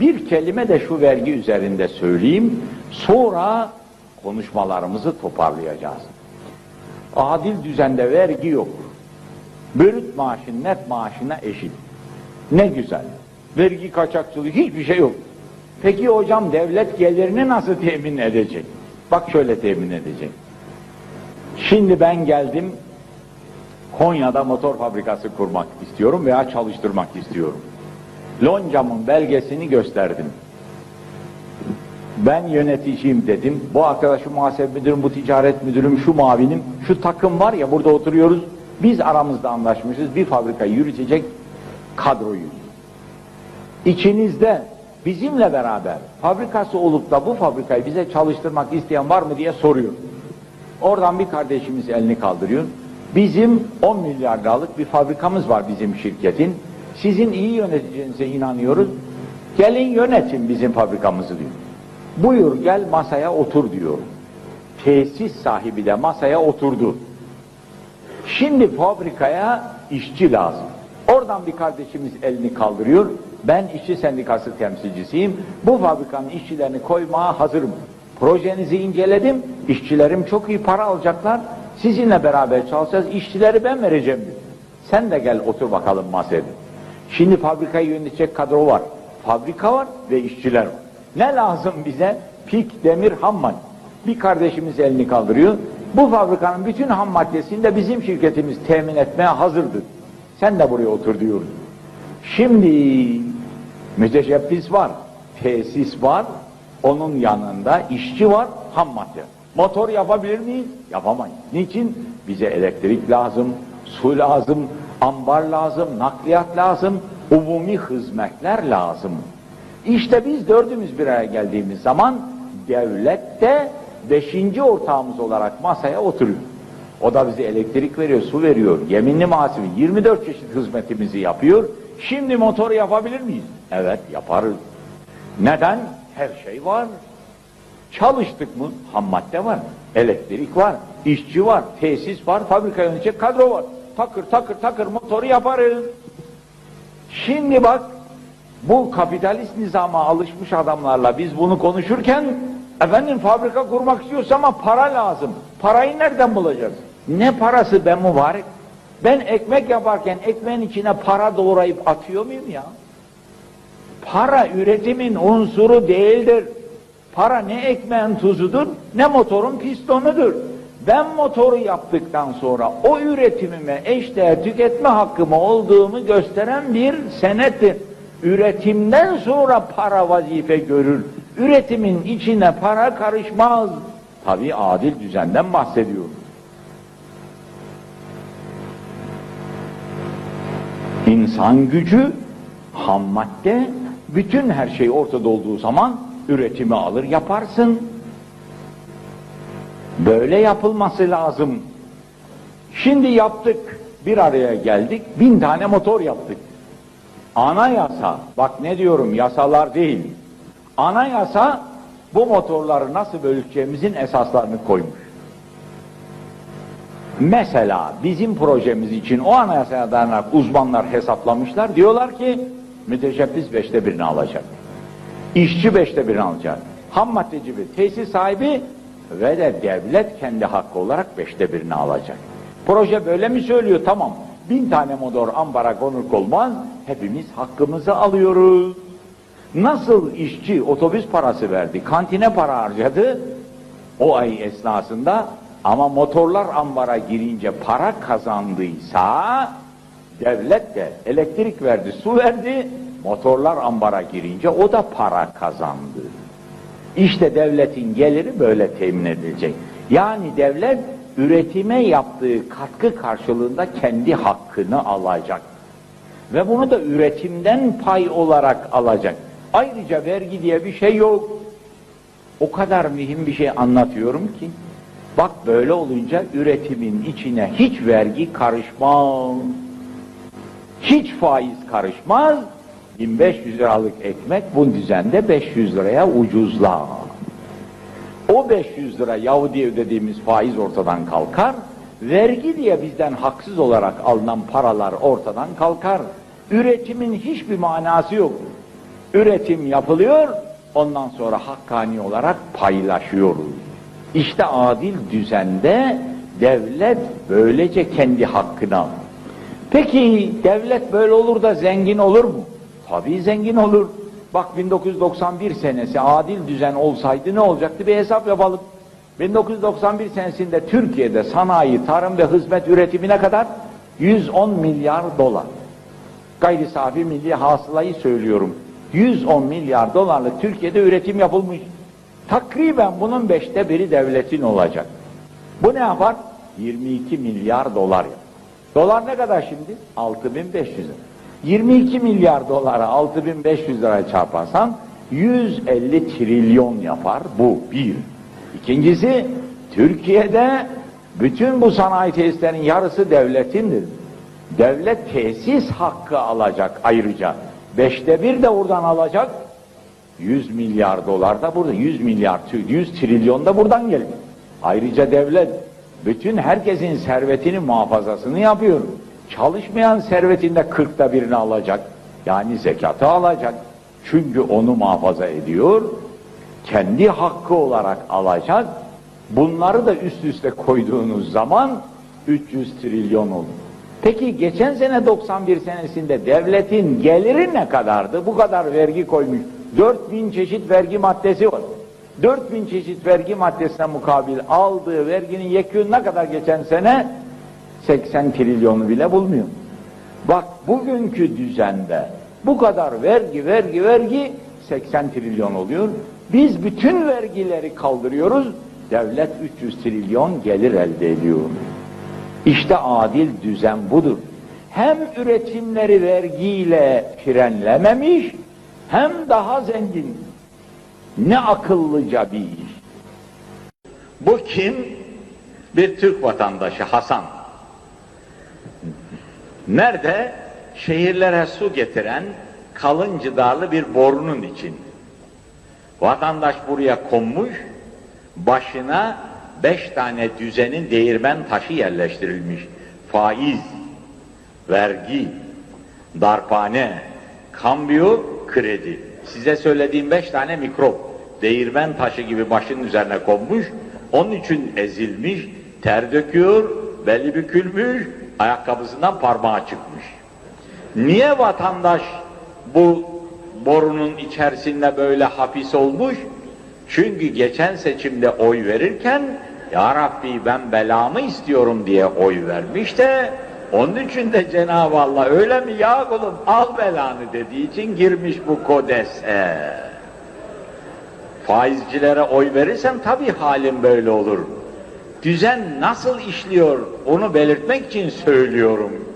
Bir kelime de şu vergi üzerinde söyleyeyim. Sonra konuşmalarımızı toparlayacağız. Adil düzende vergi yok. Bürüt maaşın net maaşına eşit. Ne güzel. Vergi kaçakçılığı hiçbir şey yok. Peki hocam devlet gelirini nasıl temin edecek? Bak şöyle temin edecek. Şimdi ben geldim Konya'da motor fabrikası kurmak istiyorum veya çalıştırmak istiyorum. Loncamın belgesini gösterdim. Ben yöneticiyim dedim. Bu arkadaşım muhasebe müdürüm, bu ticaret müdürüm, şu mavinim, şu takım var ya burada oturuyoruz. Biz aramızda anlaşmışız bir fabrikayı yürütecek kadroyu. İçinizde bizimle beraber fabrikası olup da bu fabrikayı bize çalıştırmak isteyen var mı diye soruyor. Oradan bir kardeşimiz elini kaldırıyor. Bizim 10 milyar liralık bir fabrikamız var bizim şirketin. Sizin iyi yöneticinize inanıyoruz. Gelin yönetin bizim fabrikamızı diyor. Buyur gel masaya otur diyor. Tesis sahibi de masaya oturdu. Şimdi fabrikaya işçi lazım. Oradan bir kardeşimiz elini kaldırıyor. Ben işçi sendikası temsilcisiyim. Bu fabrikanın işçilerini koymaya hazırım. Projenizi inceledim. İşçilerim çok iyi para alacaklar. Sizinle beraber çalışacağız. İşçileri ben vereceğim diyor. Sen de gel otur bakalım masaya. Şimdi fabrikayı yönetecek kadro var. Fabrika var ve işçiler var. Ne lazım bize? Pik, demir, ham. Bir kardeşimiz elini kaldırıyor. Bu fabrikanın bütün ham maddesini de bizim şirketimiz temin etmeye hazırdır. Sen de buraya otur diyoruz. Şimdi müteşebbis var, tesis var, onun yanında işçi var, ham madde. Motor yapabilir miyiz? Yapamayız. Niçin? Bize elektrik lazım, su lazım, ambar lazım, nakliyat lazım, umumi hizmetler lazım. İşte biz dördümüz bir araya geldiğimiz zaman devlet de beşinci ortağımız olarak masaya oturuyor. O da bize elektrik veriyor, su veriyor, yeminli muhasebe, 24 çeşit hizmetimizi yapıyor. Şimdi motoru yapabilir miyiz? Evet yaparız. Neden? Her şey var. Çalıştık mı? Ham madde var, elektrik var, işçi var, tesis var, fabrika yönetecek kadro var. Takır takır takır motoru yaparız. Şimdi bak bu kapitalist nizama alışmış adamlarla biz bunu konuşurken efendim fabrika kurmak istiyorsa ama para lazım. Parayı nereden bulacağız? Ne parası ben mübarek? Ben ekmek yaparken ekmeğin içine para doğrayıp atıyor muyum ya? Para üretimin unsuru değildir. Para ne ekmeğin tuzudur ne motorun pistonudur. Ben motoru yaptıktan sonra o üretimime eşdeğer tüketme hakkımı olduğumu gösteren bir senettir. Üretimden sonra para vazife görür. Üretimin içine para karışmaz. Tabi adil düzenden bahsediyoruz. İnsan gücü, ham madde, bütün her şey ortada olduğu zaman üretimi alır yaparsın. Böyle yapılması lazım. Şimdi yaptık, bir araya geldik, bin tane motor yaptık. Anayasa, bak ne diyorum yasalar değil. Anayasa bu motorları nasıl bölüşeceğimizin esaslarını koymuş. Mesela bizim projemiz için o anayasaya dayanarak uzmanlar hesaplamışlar. Diyorlar ki müteşebbis beşte birini alacak. İşçi beşte birini alacak. Ham maddeci bir tesis sahibi ve de devlet kendi hakkı olarak beşte birini alacak. Proje böyle mi söylüyor? Tamam. Bin tane motor ambara konuk olmaz. Hepimiz hakkımızı alıyoruz. Nasıl işçi otobüs parası verdi, kantine para harcadı o ay esnasında ama motorlar ambara girince para kazandıysa devlet de elektrik verdi, su verdi, motorlar ambara girince o da para kazandı. İşte devletin geliri böyle temin edilecek. Yani devlet üretime yaptığı katkı karşılığında kendi hakkını alacak. Ve bunu da üretimden pay olarak alacak. Ayrıca vergi diye bir şey yok. O kadar mühim bir şey anlatıyorum ki. Bak böyle olunca üretimin içine hiç vergi karışmaz. Hiç faiz karışmaz. 1500 liralık ekmek bu düzende 500 liraya ucuzlar. O 500 lira Yahudi ödediğimiz faiz ortadan kalkar. Vergi diye bizden haksız olarak alınan paralar ortadan kalkar. Üretimin hiçbir manası yok. Üretim yapılıyor, ondan sonra hakkani olarak paylaşıyoruz. İşte adil düzende devlet böylece kendi hakkını alır. Peki devlet böyle olur da zengin olur mu? Tabii zengin olur. Bak 1991 senesi adil düzen olsaydı ne olacaktı bir hesap yapalım. 1991 senesinde Türkiye'de sanayi, tarım ve hizmet üretimine kadar 110 milyar dolar. Gayri safi milli hasılayı söylüyorum. 110 milyar dolarlık Türkiye'de üretim yapılmış. Takriben bunun beşte biri devletin olacak. Bu ne yapar? 22 milyar dolar yapar. Dolar ne kadar şimdi? 6500 lira. 22 milyar dolara 6500 lira çarparsan 150 trilyon yapar bu bir. İkincisi Türkiye'de bütün bu sanayi tesislerin yarısı devletindir. Devlet tesis hakkı alacak ayrıca. Beşte bir de oradan alacak. 100 milyar dolar da burada, 100 milyar, 100 trilyon da buradan gelir. Ayrıca devlet bütün herkesin servetini muhafazasını yapıyor. Çalışmayan servetinde kırkta birini alacak. Yani zekatı alacak. Çünkü onu muhafaza ediyor. Kendi hakkı olarak alacak. Bunları da üst üste koyduğunuz zaman 300 trilyon olur. Peki geçen sene 91 senesinde devletin geliri ne kadardı? Bu kadar vergi koymuş. 4000 çeşit vergi maddesi var. 4000 çeşit vergi maddesine mukabil aldığı verginin yekûnu ne kadar geçen sene? 80 trilyonu bile bulmuyor. Bak bugünkü düzende bu kadar vergi vergi vergi 80 trilyon oluyor. Biz bütün vergileri kaldırıyoruz. Devlet 300 trilyon gelir elde ediyor. İşte adil düzen budur. Hem üretimleri vergiyle frenlememiş, hem daha zengin. Ne akıllıca bir iş. Bu kim? Bir Türk vatandaşı Hasan. Nerede? Şehirlere su getiren kalın cidarlı bir borunun için. Vatandaş buraya konmuş, başına beş tane düzenin değirmen taşı yerleştirilmiş. Faiz, vergi, darphane, kambiyo, kredi. Size söylediğim beş tane mikrop, değirmen taşı gibi başının üzerine konmuş, onun için ezilmiş, ter döküyor, belli bükülmüş, ayakkabısından parmağı çıkmış. Niye vatandaş bu borunun içerisinde böyle hapis olmuş? Çünkü geçen seçimde oy verirken Ya Rabbi ben belamı istiyorum diye oy vermiş de onun için de Cenab-ı Allah öyle mi ya kulum al belanı dediği için girmiş bu kodese. Faizcilere oy verirsem tabii halim böyle olur. Düzen nasıl işliyor onu belirtmek için söylüyorum.